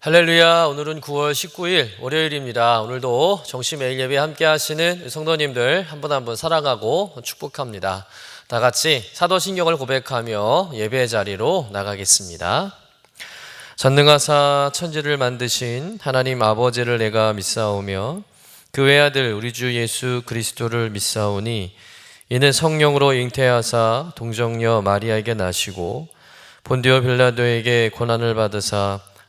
할렐루야. 오늘은 9월 19일 월요일입니다. 오늘도 정시 매일 예배 함께 하시는 성도님들 한 분 한분 사랑하고 축복합니다. 다 같이 사도신경을 고백하며 예배의 자리로 나가겠습니다. 전능하사 천지를 만드신 하나님 아버지를 내가 믿사오며 그 외아들 우리 주 예수 그리스도를 믿사오니 이는 성령으로 잉태하사 동정녀 마리아에게 나시고 본디오 빌라도에게 고난을 받으사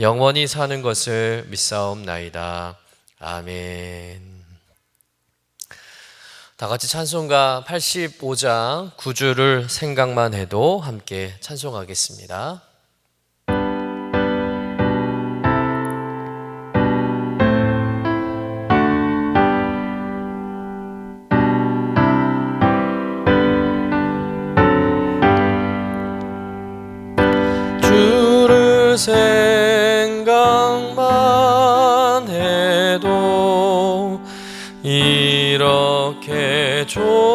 영원히 사는 것을 믿사옵나이다. 아멘. 다 같이 찬송가 85장 9주를 생각만 해도 함께 찬송하겠습니다. 주를 생 이렇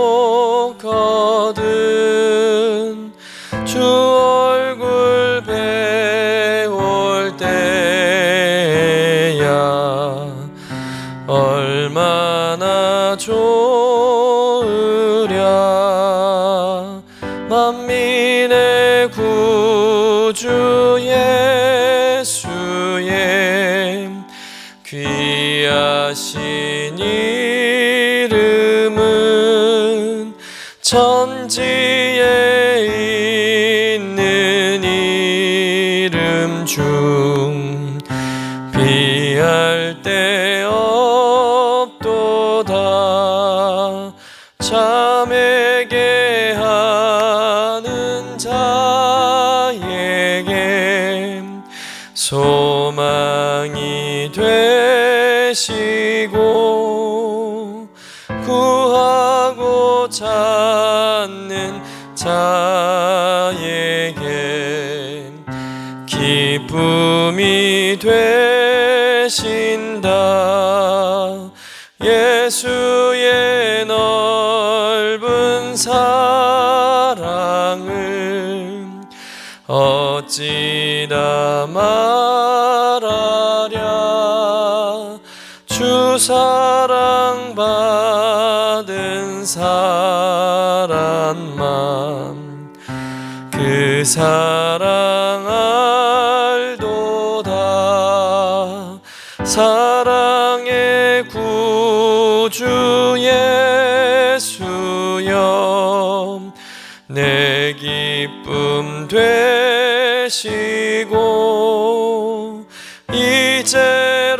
되시고 구하고 찾는 자에게 기쁨이 되신다. 예수의 넓은 사랑을 어찌다 말 그 사랑 알도다. 사랑의 구주 예수여 내 기쁨 되시고 이제로부터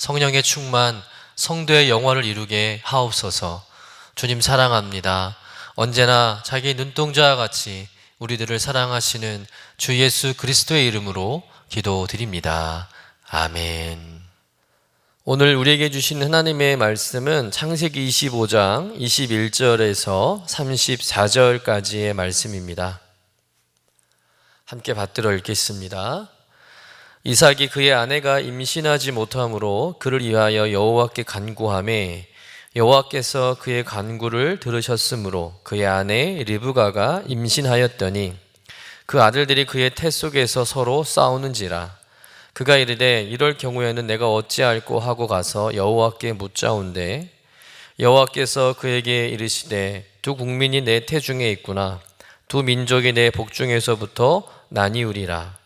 성령의 충만, 성도의 영화를 이루게 하옵소서. 주님 사랑합니다. 언제나 자기 눈동자와 같이 우리들을 사랑하시는 주 예수 그리스도의 이름으로 기도드립니다. 아멘. 오늘 우리에게 주신 하나님의 말씀은 창세기 25장 21절에서 34절까지의 말씀입니다. 함께 받들어 읽겠습니다. 이삭이 그의 아내가 임신하지 못하므로 그를 위하여 여호와께 간구하매 여호와께서 그의 간구를 들으셨으므로 그의 아내 리브가가 임신하였더니 그 아들들이 그의 태 속에서 서로 싸우는지라. 그가 이르되 이럴 경우에는 내가 어찌할꼬? 하고 가서 여호와께 묻자온대 여호와께서 그에게 이르시되 두 국민이 내 태중에 있구나. 두 민족이 내 복중에서부터 나뉘우리라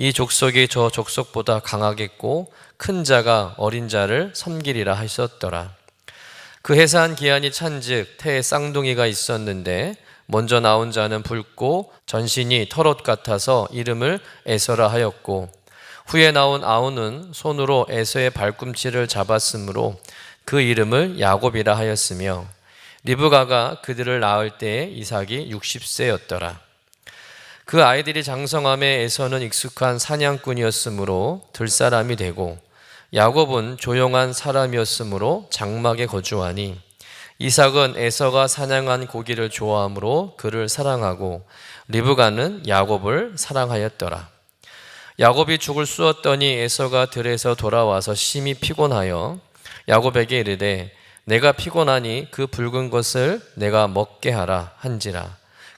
이 족속이 저 족속보다 강하겠고 큰 자가 어린 자를 섬기리라 하셨더라 그 해산 기한이 찬즉 태에 쌍둥이가 있었는데 먼저 나온 자는 붉고 전신이 털옷 같아서 이름을 에서라 하였고 후에 나온 아우는 손으로 에서의 발꿈치를 잡았으므로 그 이름을 야곱이라 하였으며 리브가가 그들을 낳을 때에 이삭이 60세였더라. 그 아이들이 장성함에 에서는 익숙한 사냥꾼이었으므로 들사람이 되고 야곱은 조용한 사람이었으므로 장막에 거주하니 이삭은 에서가 사냥한 고기를 좋아하므로 그를 사랑하고 리브가는 야곱을 사랑하였더라. 야곱이 죽을 쑤었더니 에서가 들에서 돌아와서 심히 피곤하여 야곱에게 이르되 내가 피곤하니 그 붉은 것을 내가 먹게 하라 한지라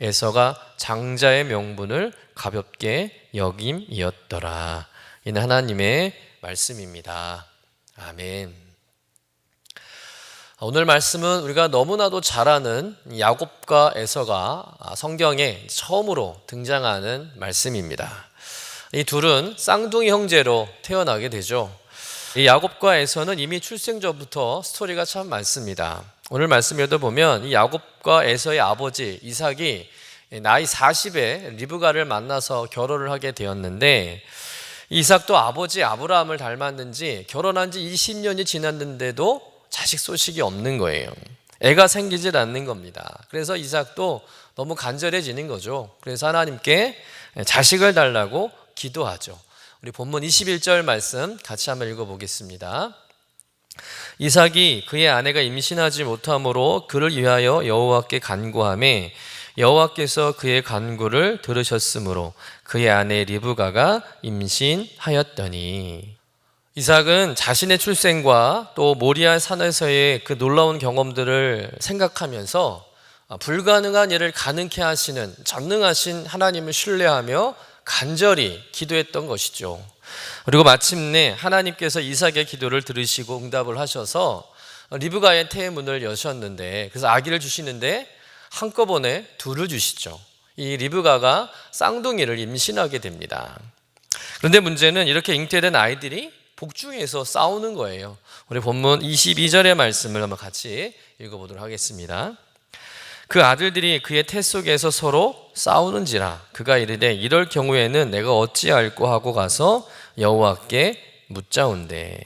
에서가 장자의 명분을 가볍게 여김이었더라. 이는 하나님의 말씀입니다. 아멘. 오늘 말씀은 우리가 너무나도 잘 아는 야곱과 에서가 성경에 처음으로 등장하는 말씀입니다. 이 둘은 쌍둥이 형제로 태어나게 되죠. 이 야곱과 에서는 이미 출생 전부터 스토리가 참 많습니다. 오늘 말씀에도 보면 이 야곱과 에서의 아버지 이삭이 나이 40에 리브가를 만나서 결혼을 하게 되었는데 이삭도 아버지 아브라함을 닮았는지 결혼한 지 20년이 지났는데도 자식 소식이 없는 거예요. 애가 생기질 않는 겁니다. 그래서 이삭도 너무 간절해지는 거죠. 그래서 하나님께 자식을 달라고 기도하죠. 우리 본문 21절 말씀 같이 한번 읽어보겠습니다. 이삭이 그의 아내가 임신하지 못함으로 그를 위하여 여호와께 간구함에 여호와께서 그의 간구를 들으셨으므로 그의 아내 리브가가 임신하였더니 이삭은 자신의 출생과 또 모리아 산에서의 그 놀라운 경험들을 생각하면서 불가능한 일을 가능케 하시는 전능하신 하나님을 신뢰하며 간절히 기도했던 것이죠. 그리고 마침내 하나님께서 이삭의 기도를 들으시고 응답을 하셔서 리브가의 태의 문을 여셨는데 그래서 아기를 주시는데 한꺼번에 둘을 주시죠. 이 리브가가 쌍둥이를 임신하게 됩니다. 그런데 문제는 이렇게 잉태된 아이들이 복중에서 싸우는 거예요. 우리 본문 22절의 말씀을 한번 같이 읽어보도록 하겠습니다. 그 아들들이 그의 태 속에서 서로 싸우는지라 그가 이르되 이럴 경우에는 내가 어찌할꼬 하고 가서 여호와께 묻자온대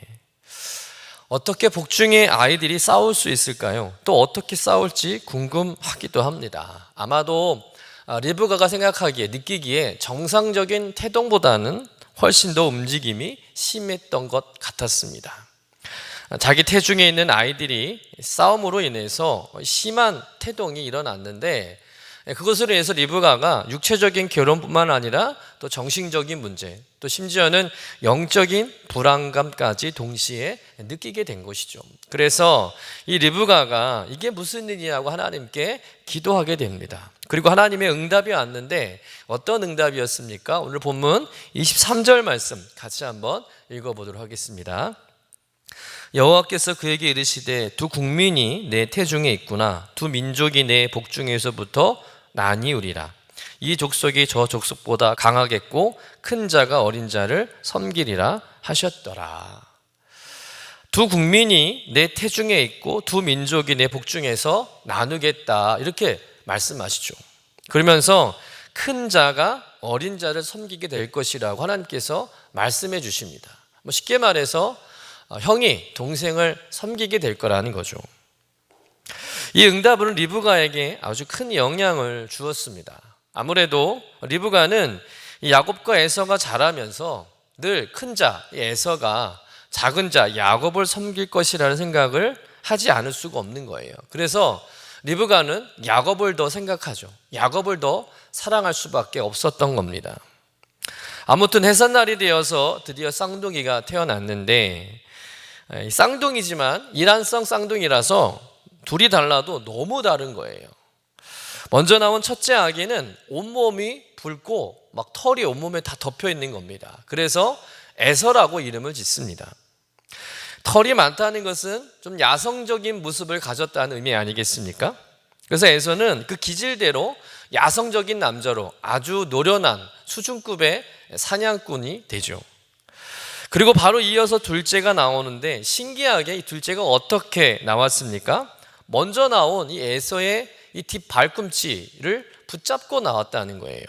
어떻게 복중의 아이들이 싸울 수 있을까요? 또 어떻게 싸울지 궁금하기도 합니다. 아마도 아, 리브가가 생각하기에 느끼기에 정상적인 태동보다는 훨씬 더 움직임이 심했던 것 같았습니다. 자기 태중에 있는 아이들이 싸움으로 인해서 심한 태동이 일어났는데 그것으로 인해서 리브가가 육체적인 결혼뿐만 아니라 또 정신적인 문제, 또 심지어는 영적인 불안감까지 동시에 느끼게 된 것이죠. 그래서 이 리브가가 이게 무슨 일이냐고 하나님께 기도하게 됩니다. 그리고 하나님의 응답이 왔는데 어떤 응답이었습니까? 오늘 본문 23절 말씀 같이 한번 읽어보도록 하겠습니다. 여호와께서 그에게 이르시되 두 국민이 내 태중에 있구나 두 민족이 내 복중에서부터 나뉘우리라 이 족속이 저 족속보다 강하겠고 큰 자가 어린 자를 섬기리라 하셨더라 두 국민이 내 태중에 있고 두 민족이 내 복중에서 나누겠다. 이렇게 말씀하시죠. 그러면서 큰 자가 어린 자를 섬기게 될 것이라고 하나님께서 말씀해 주십니다. 뭐 쉽게 말해서 어, 형이 동생을 섬기게 될 거라는 거죠. 이 응답은 리브가에게 아주 큰 영향을 주었습니다. 아무래도 리브가는 야곱과 에서가 자라면서 늘 큰 자, 에서가 작은 자, 야곱을 섬길 것이라는 생각을 하지 않을 수가 없는 거예요. 그래서 리브가는 야곱을 더 생각하죠. 야곱을 더 사랑할 수밖에 없었던 겁니다. 아무튼 해산날이 되어서 드디어 쌍둥이가 태어났는데 쌍둥이지만 이란성 쌍둥이라서 둘이 달라도 너무 다른 거예요. 먼저 나온 첫째 아기는 온몸이 붉고 막 털이 온몸에 다 덮여 있는 겁니다. 그래서 에서라고 이름을 짓습니다. 털이 많다는 것은 좀 야성적인 모습을 가졌다는 의미 아니겠습니까? 그래서 에서는 그 기질대로 야성적인 남자로 아주 노련한 수준급의 사냥꾼이 되죠. 그리고 바로 이어서 둘째가 나오는데 신기하게 이 둘째가 어떻게 나왔습니까? 먼저 나온 이 에서의 이 뒷 발꿈치를 붙잡고 나왔다는 거예요.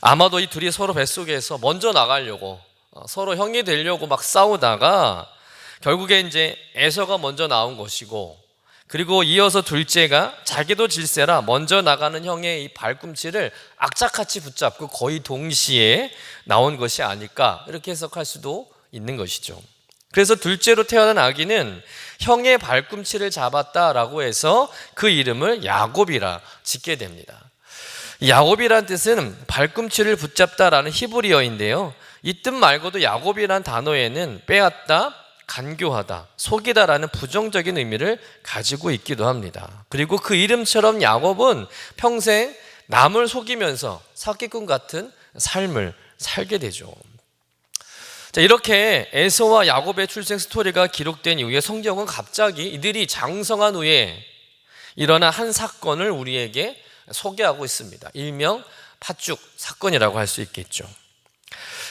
아마도 이 둘이 서로 뱃속에서 먼저 나가려고 어, 서로 형이 되려고 막 싸우다가 결국에 이제 에서가 먼저 나온 것이고 그리고 이어서 둘째가 자기도 질세라 먼저 나가는 형의 이 발꿈치를 악착같이 붙잡고 거의 동시에 나온 것이 아닐까 이렇게 해석할 수도 있는 것이죠. 그래서 둘째로 태어난 아기는 형의 발꿈치를 잡았다라고 해서 그 이름을 야곱이라 짓게 됩니다. 야곱이란 뜻은 발꿈치를 붙잡다라는 히브리어인데요. 이 뜻 말고도 야곱이란 단어에는 빼앗다, 간교하다, 속이다라는 부정적인 의미를 가지고 있기도 합니다. 그리고 그 이름처럼 야곱은 평생 남을 속이면서 사기꾼 같은 삶을 살게 되죠. 자, 이렇게 에서와 야곱의 출생 스토리가 기록된 이후에 성경은 갑자기 이들이 장성한 후에 일어난 한 사건을 우리에게 소개하고 있습니다. 일명 팥죽 사건이라고 할 수 있겠죠.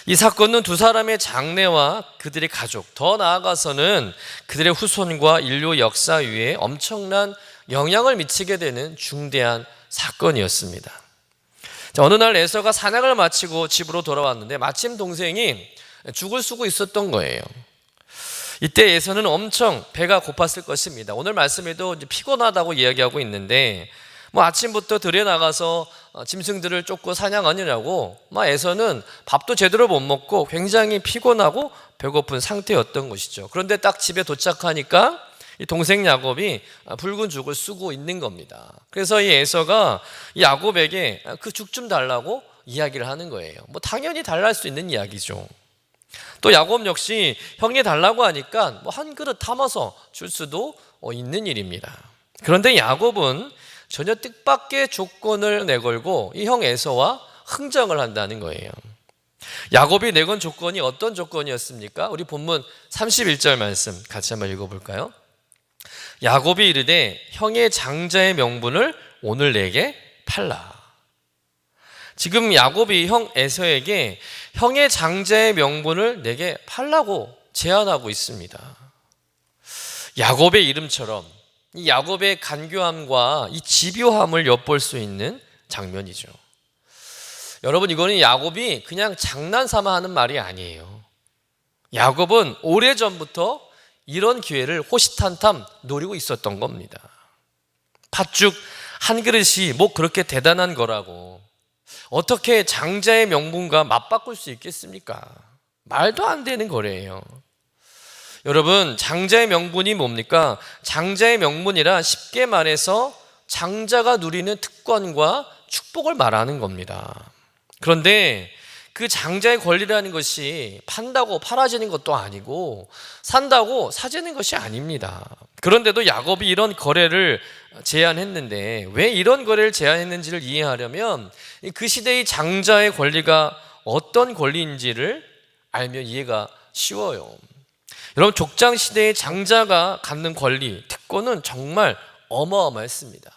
이 사건은 두 사람의 장래와 그들의 가족, 더 나아가서는 그들의 후손과 인류 역사 위에 엄청난 영향을 미치게 되는 중대한 사건이었습니다. 자, 어느 날 에서가 사냥을 마치고 집으로 돌아왔는데 마침 동생이 죽을 쓰고 있었던 거예요. 이때 에서는 엄청 배가 고팠을 것입니다. 오늘 말씀에도 피곤하다고 이야기하고 있는데 뭐 아침부터 들에 나가서 어, 짐승들을 쫓고 사냥하느냐고 막 에서는 밥도 제대로 못 먹고 굉장히 피곤하고 배고픈 상태였던 것이죠. 그런데 딱 집에 도착하니까 이 동생 야곱이 붉은 죽을 쓰고 있는 겁니다. 그래서 이 에서가 이 야곱에게 그 죽 좀 달라고 이야기를 하는 거예요. 뭐 당연히 달랄 수 있는 이야기죠. 또 야곱 역시 형이 달라고 하니까 뭐 한 그릇 담아서 줄 수도 어, 있는 일입니다. 그런데 야곱은 전혀 뜻밖의 조건을 내걸고 이 형 에서와 흥정을 한다는 거예요. 야곱이 내건 조건이 어떤 조건이었습니까? 우리 본문 31절 말씀 같이 한번 읽어볼까요? 야곱이 이르되 형의 장자의 명분을 오늘 내게 팔라. 지금 야곱이 형 에서에게 형의 장자의 명분을 내게 팔라고 제안하고 있습니다. 야곱의 이름처럼 이 야곱의 간교함과 이 집요함을 엿볼 수 있는 장면이죠. 여러분 이거는 야곱이 그냥 장난삼아 하는 말이 아니에요. 야곱은 오래전부터 이런 기회를 호시탄탐 노리고 있었던 겁니다. 팥죽 한 그릇이 뭐 그렇게 대단한 거라고 어떻게 장자의 명분과 맞바꿀 수 있겠습니까? 말도 안 되는 거래요. 여러분, 장자의 명분이 뭡니까? 장자의 명분이라 쉽게 말해서 장자가 누리는 특권과 축복을 말하는 겁니다. 그런데 그 장자의 권리라는 것이 판다고 팔아지는 것도 아니고 산다고 사지는 것이 아닙니다. 그런데도 야곱이 이런 거래를 제안했는데 왜 이런 거래를 제안했는지를 이해하려면 그 시대의 장자의 권리가 어떤 권리인지를 알면 이해가 쉬워요. 여러분 족장 시대의 장자가 갖는 권리, 특권은 정말 어마어마했습니다.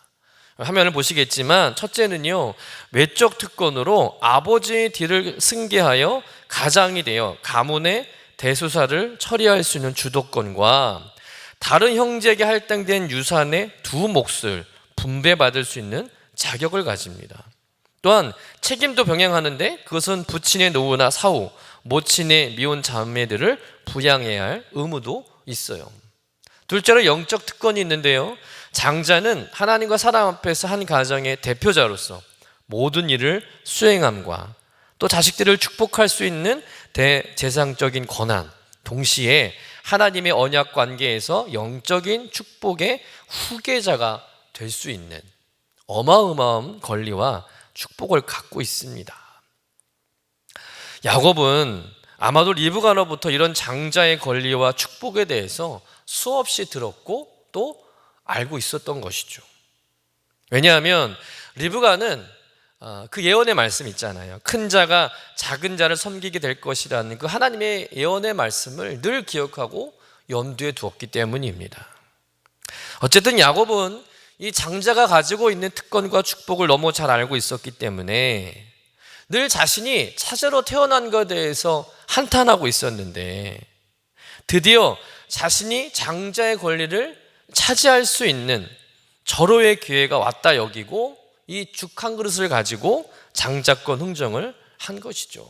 화면을 보시겠지만 첫째는요 외적 특권으로 아버지의 뒤를 승계하여 가장이 되어 가문의 대소사를 처리할 수 있는 주도권과 다른 형제에게 할당된 유산의 두 몫을 분배받을 수 있는 자격을 가집니다. 또한 책임도 병행하는데 그것은 부친의 노후나 사후, 모친의 미혼 자매들을 부양해야 할 의무도 있어요. 둘째로 영적 특권이 있는데요. 장자는 하나님과 사람 앞에서 한 가정의 대표자로서 모든 일을 수행함과 또 자식들을 축복할 수 있는 대재상적인 권한, 동시에 하나님의 언약 관계에서 영적인 축복의 후계자가 될 수 있는 어마어마한 권리와 축복을 갖고 있습니다. 야곱은 아마도 리브가로부터 이런 장자의 권리와 축복에 대해서 수없이 들었고 또 알고 있었던 것이죠. 왜냐하면 리브가는 어, 그 예언의 말씀 있잖아요. 큰 자가 작은 자를 섬기게 될 것이라는 그 하나님의 예언의 말씀을 늘 기억하고 염두에 두었기 때문입니다. 어쨌든 야곱은 이 장자가 가지고 있는 특권과 축복을 너무 잘 알고 있었기 때문에 늘 자신이 차제로 태어난 것에 대해서 한탄하고 있었는데 드디어 자신이 장자의 권리를 차지할 수 있는 절호의 기회가 왔다 여기고 이 죽 한 그릇을 가지고 장자권 흥정을 한 것이죠.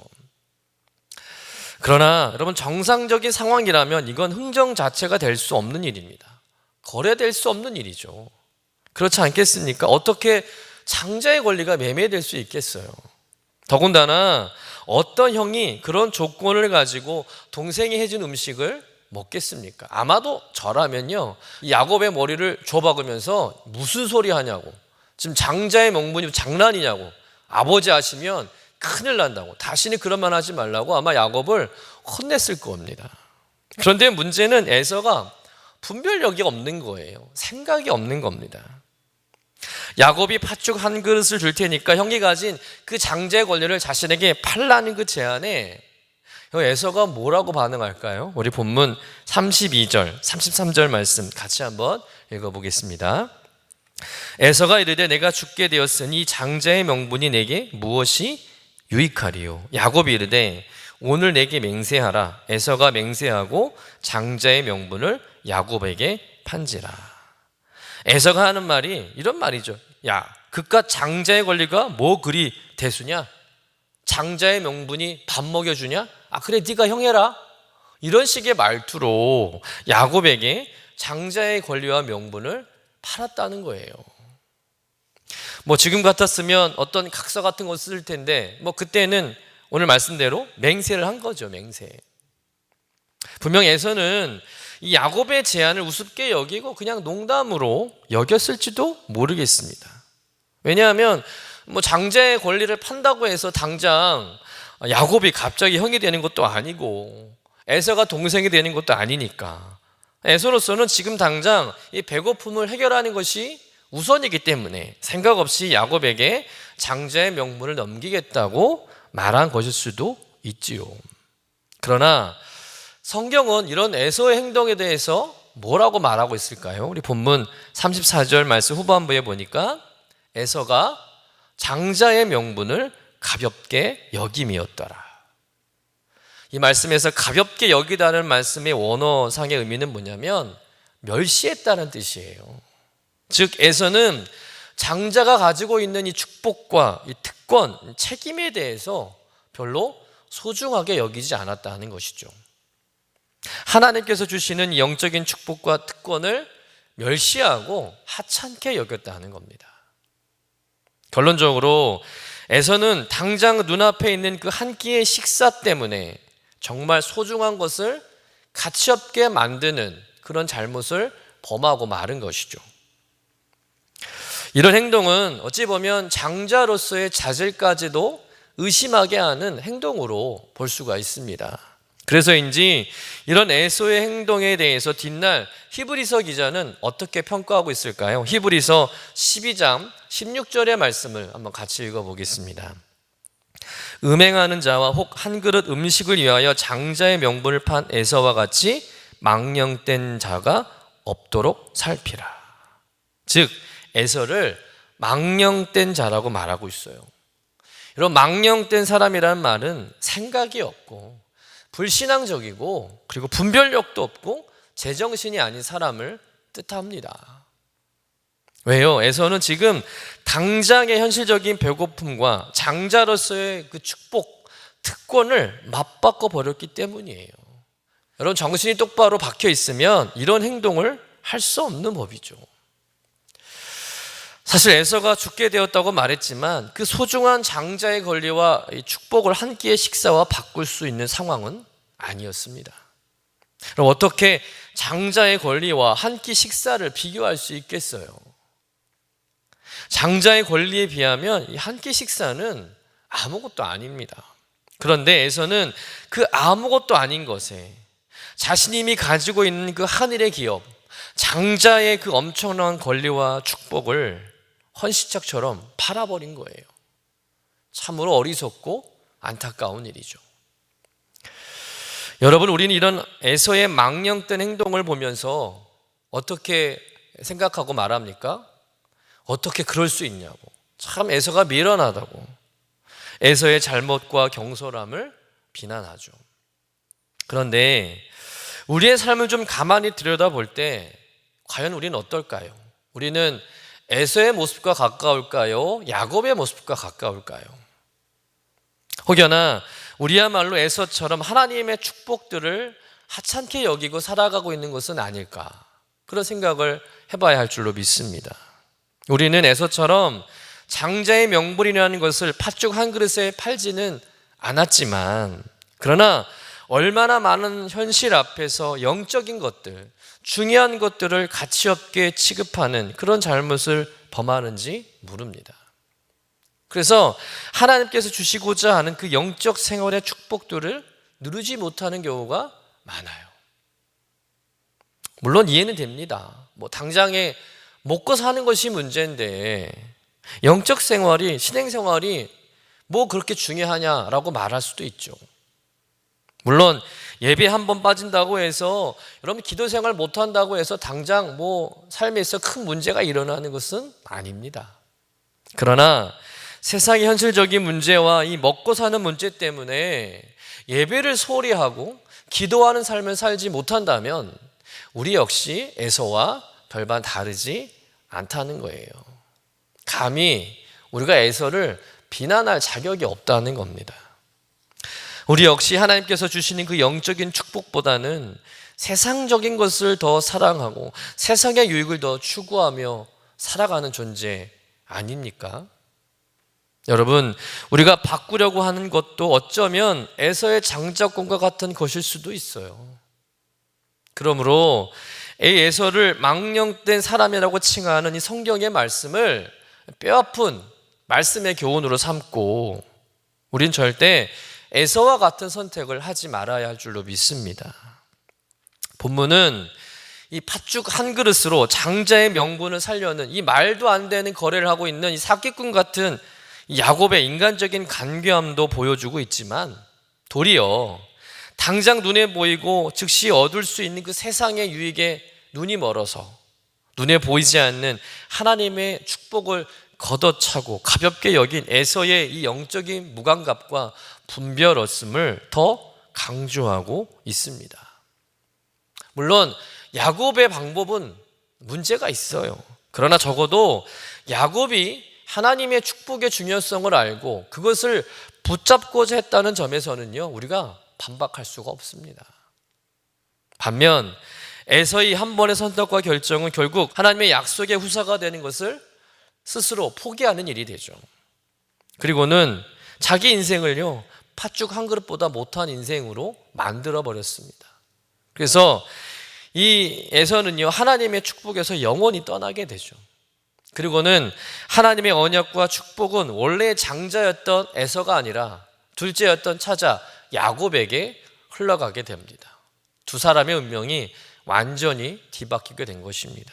그러나 여러분 정상적인 상황이라면 이건 흥정 자체가 될 수 없는 일입니다. 거래될 수 없는 일이죠. 그렇지 않겠습니까? 어떻게 장자의 권리가 매매될 수 있겠어요? 더군다나 어떤 형이 그런 조건을 가지고 동생이 해준 음식을 먹겠습니까? 아마도 저라면요, 야곱의 머리를 줘박으면서 무슨 소리 하냐고, 지금 장자의 명분이 장난이냐고, 아버지 하시면 큰일 난다고, 다시는 그런 말 하지 말라고 아마 야곱을 혼냈을 겁니다. 그런데 문제는 에서가 분별력이 없는 거예요. 생각이 없는 겁니다. 야곱이 팥죽 한 그릇을 줄 테니까 형이 가진 그 장자의 권리를 자신에게 팔라는 그 제안에 에서가 뭐라고 반응할까요? 우리 본문 32절, 33절 말씀 같이 한번 읽어보겠습니다. 에서가 이르되 내가 죽게 되었으니 장자의 명분이 내게 무엇이 유익하리요? 야곱이 이르되 오늘 내게 맹세하라. 에서가 맹세하고 장자의 명분을 야곱에게 판지라. 에서가 하는 말이 이런 말이죠. 야, 그깟 장자의 권리가 뭐 그리 대수냐? 장자의 명분이 밥 먹여주냐? 아 그래 네가 형 해라. 이런 식의 말투로 야곱에게 장자의 권리와 명분을 팔았다는 거예요. 뭐 지금 같았으면 어떤 각서 같은 거 쓸 텐데 뭐 그때는 오늘 말씀대로 맹세를 한 거죠, 맹세. 분명 에서는 이 야곱의 제안을 우습게 여기고 그냥 농담으로 여겼을지도 모르겠습니다. 왜냐하면 뭐 장자의 권리를 판다고 해서 당장 야곱이 갑자기 형이 되는 것도 아니고 에서가 동생이 되는 것도 아니니까 에서로서는 지금 당장 이 배고픔을 해결하는 것이 우선이기 때문에 생각 없이 야곱에게 장자의 명분을 넘기겠다고 말한 것일 수도 있지요. 그러나 성경은 이런 에서의 행동에 대해서 뭐라고 말하고 있을까요? 우리 본문 34절 말씀 후반부에 보니까 에서가 장자의 명분을 가볍게 여김이었더라. 이 말씀에서 가볍게 여기다는 말씀의 원어상의 의미는 뭐냐면 멸시했다는 뜻이에요. 즉 에서는 장자가 가지고 있는 이 축복과 이 특권, 책임에 대해서 별로 소중하게 여기지 않았다는 것이죠. 하나님께서 주시는 영적인 축복과 특권을 멸시하고 하찮게 여겼다는 겁니다. 결론적으로 에서는 당장 눈앞에 있는 그 한 끼의 식사 때문에 정말 소중한 것을 가치 없게 만드는 그런 잘못을 범하고 마른 것이죠. 이런 행동은 어찌 보면 장자로서의 자질까지도 의심하게 하는 행동으로 볼 수가 있습니다. 그래서인지 이런 에소의 행동에 대해서 뒷날 히브리서 기자는 어떻게 평가하고 있을까요? 히브리서 12장 16절의 말씀을 한번 같이 읽어보겠습니다. 음행하는 자와 혹 한 그릇 음식을 위하여 장자의 명분을 판 에서와 같이 망령된 자가 없도록 살피라. 즉 에서를 망령된 자라고 말하고 있어요. 이런 망령된 사람이라는 말은 생각이 없고 불신앙적이고 그리고 분별력도 없고 제정신이 아닌 사람을 뜻합니다. 왜요? 에서는 지금 당장의 현실적인 배고픔과 장자로서의 그 축복, 특권을 맞바꿔 버렸기 때문이에요. 여러분 정신이 똑바로 박혀 있으면 이런 행동을 할 수 없는 법이죠. 사실 에서가 죽게 되었다고 말했지만 그 소중한 장자의 권리와 축복을 한 끼의 식사와 바꿀 수 있는 상황은 아니었습니다. 그럼 어떻게 장자의 권리와 한 끼 식사를 비교할 수 있겠어요? 장자의 권리에 비하면 이 한 끼 식사는 아무것도 아닙니다. 그런데 에서는 그 아무것도 아닌 것에 자신이 가지고 있는 그 하늘의 기업, 장자의 그 엄청난 권리와 축복을 헌시짝처럼 팔아버린 거예요. 참으로 어리석고 안타까운 일이죠. 여러분, 우리는 이런 에서의 망령된 행동을 보면서 어떻게 생각하고 말합니까? 어떻게 그럴 수 있냐고. 참 에서가 미련하다고. 에서의 잘못과 경솔함을 비난하죠. 그런데 우리의 삶을 좀 가만히 들여다볼 때 과연 우리는 어떨까요? 우리는 에서의 모습과 가까울까요? 야곱의 모습과 가까울까요? 혹여나 우리야말로 에서처럼 하나님의 축복들을 하찮게 여기고 살아가고 있는 것은 아닐까? 그런 생각을 해봐야 할 줄로 믿습니다. 우리는 에서처럼 장자의 명분이라는 것을 팥죽 한 그릇에 팔지는 않았지만, 그러나 얼마나 많은 현실 앞에서 영적인 것들, 중요한 것들을 가치 없게 취급하는 그런 잘못을 범하는지 모릅니다. 그래서 하나님께서 주시고자 하는 그 영적 생활의 축복들을 누르지 못하는 경우가 많아요. 물론 이해는 됩니다. 뭐 당장에 먹고 사는 것이 문제인데 영적 생활이 신행 생활이 뭐 그렇게 중요하냐라고 말할 수도 있죠. 물론 예배 한 번 빠진다고 해서 여러분 기도 생활 못 한다고 해서 당장 뭐 삶에서 큰 문제가 일어나는 것은 아닙니다. 그러나 세상의 현실적인 문제와 이 먹고 사는 문제 때문에 예배를 소홀히 하고 기도하는 삶을 살지 못한다면 우리 역시 에서와 별반 다르지 않다는 거예요. 감히 우리가 에서를 비난할 자격이 없다는 겁니다. 우리 역시 하나님께서 주시는 그 영적인 축복보다는 세상적인 것을 더 사랑하고 세상의 유익을 더 추구하며 살아가는 존재 아닙니까? 여러분, 우리가 바꾸려고 하는 것도 어쩌면 에서의 장자권과 같은 것일 수도 있어요. 그러므로 이 에서를 망령된 사람이라고 칭하는 이 성경의 말씀을 뼈아픈 말씀의 교훈으로 삼고 우린 절대 에서와 같은 선택을 하지 말아야 할 줄로 믿습니다. 본문은 이 팥죽 한 그릇으로 장자의 명분을 살려는 이 말도 안 되는 거래를 하고 있는 이 사기꾼 같은 야곱의 인간적인 간교함도 보여주고 있지만 도리어 당장 눈에 보이고 즉시 얻을 수 있는 그 세상의 유익에 눈이 멀어서 눈에 보이지 않는 하나님의 축복을 걷어차고 가볍게 여긴 에서의 이 영적인 무감각과 분별었음을 더 강조하고 있습니다. 물론 야곱의 방법은 문제가 있어요. 그러나 적어도 야곱이 하나님의 축복의 중요성을 알고 그것을 붙잡고자 했다는 점에서는요, 우리가 반박할 수가 없습니다. 반면 에서의 한 번의 선택과 결정은 결국 하나님의 약속의 후사가 되는 것을 스스로 포기하는 일이 되죠. 그리고는 자기 인생을요, 팥죽 한 그릇보다 못한 인생으로 만들어 버렸습니다. 그래서 이 에서는요, 하나님의 축복에서 영원히 떠나게 되죠. 그리고는 하나님의 언약과 축복은 원래 장자였던 에서가 아니라 둘째였던 차자 야곱에게 흘러가게 됩니다. 두 사람의 운명이 완전히 뒤바뀌게 된 것입니다.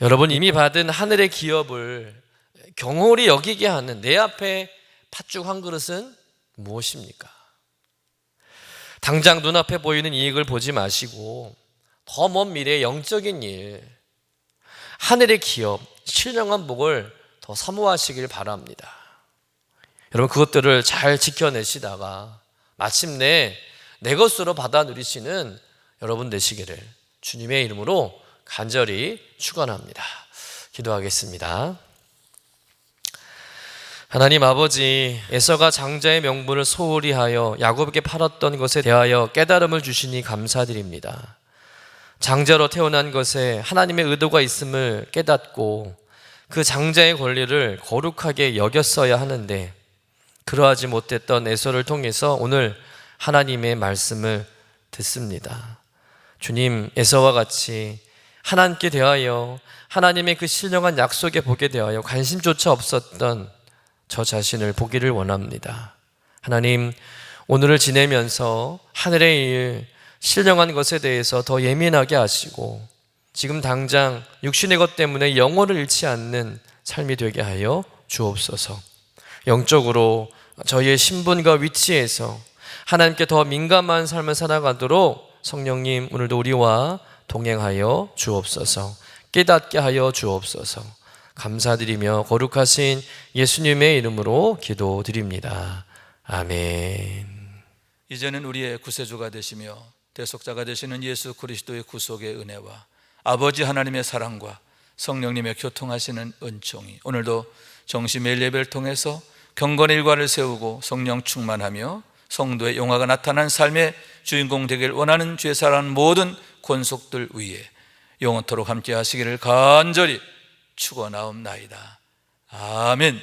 여러분 이미 받은 하늘의 기업을 경홀히 여기게 하는 내 앞에 팥죽 한 그릇은 무엇입니까? 당장 눈앞에 보이는 이익을 보지 마시고 더 먼 미래의 영적인 일, 하늘의 기업, 신령한 복을 더 사모하시길 바랍니다. 여러분 그것들을 잘 지켜내시다가 마침내 내 것으로 받아 누리시는 여러분 되시기를 주님의 이름으로 간절히 축원합니다. 기도하겠습니다. 하나님 아버지 에서가 장자의 명분을 소홀히 하여 야곱에게 팔았던 것에 대하여 깨달음을 주시니 감사드립니다. 장자로 태어난 것에 하나님의 의도가 있음을 깨닫고 그 장자의 권리를 거룩하게 여겼어야 하는데 그러하지 못했던 에서를 통해서 오늘 하나님의 말씀을 듣습니다. 주님, 에서와 같이 하나님께 대하여 하나님의 그 신령한 약속에 보게 대하여 관심조차 없었던 저 자신을 보기를 원합니다. 하나님, 오늘을 지내면서 하늘의 일, 신령한 것에 대해서 더 예민하게 하시고 지금 당장 육신의 것 때문에 영혼을 잃지 않는 삶이 되게 하여 주옵소서. 영적으로 저희의 신분과 위치에서 하나님께 더 민감한 삶을 살아가도록 성령님 오늘도 우리와 동행하여 주옵소서. 깨닫게 하여 주옵소서. 감사드리며 거룩하신 예수님의 이름으로 기도드립니다. 아멘. 이제는 우리의 구세주가 되시며 대속자가 되시는 예수 그리스도의 구속의 은혜와 아버지 하나님의 사랑과 성령님의 교통하시는 은총이 오늘도 매일 예배를 통해서 경건의 일과를 세우고 성령 충만하며 성도의 용화가 나타난 삶의 주인공 되길 원하는 죄 사랑 모든 권속들 위에 영원토록 함께 하시기를 간절히 축원하옵나이다. 아멘.